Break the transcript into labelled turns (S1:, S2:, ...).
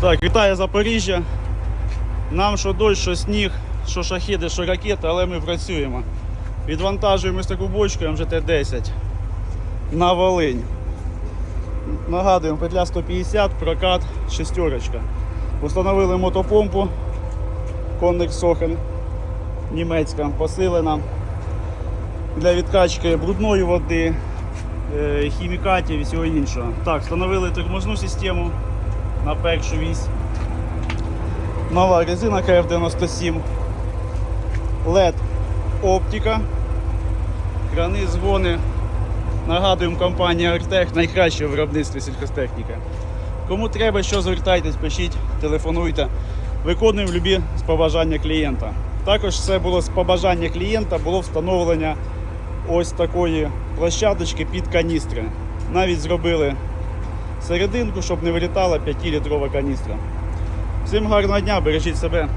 S1: Так, вітаю Запоріжжя. Нам що дощ, що сніг, що шахіди, що ракети, але ми працюємо. Відвантажуємо ось таку бочку МЖТ-10 на Волинь. Нагадуємо, петля 150, прокат, шестерочка. Установили мотопомпу Конник Сохен, німецька, посилена для відкачки брудної води, е, хімікатів і всього іншого. Так, встановили тормозну систему на першу вісь. Нова резина КФ97. LED оптика. Крани, згони. Нагадуємо, компанія Артех найкраще в виробництві сільхозтехніки. Кому треба, що звертайтесь, пишіть, телефонуйте. Виконуємо любі з побажання клієнта. Також це було з побажання клієнта, було встановлення ось такої площадочки під каністри. Навіть зробили серединку, щоб не вилітала 5-літрова каністра. Всім гарного дня, бережіть себе.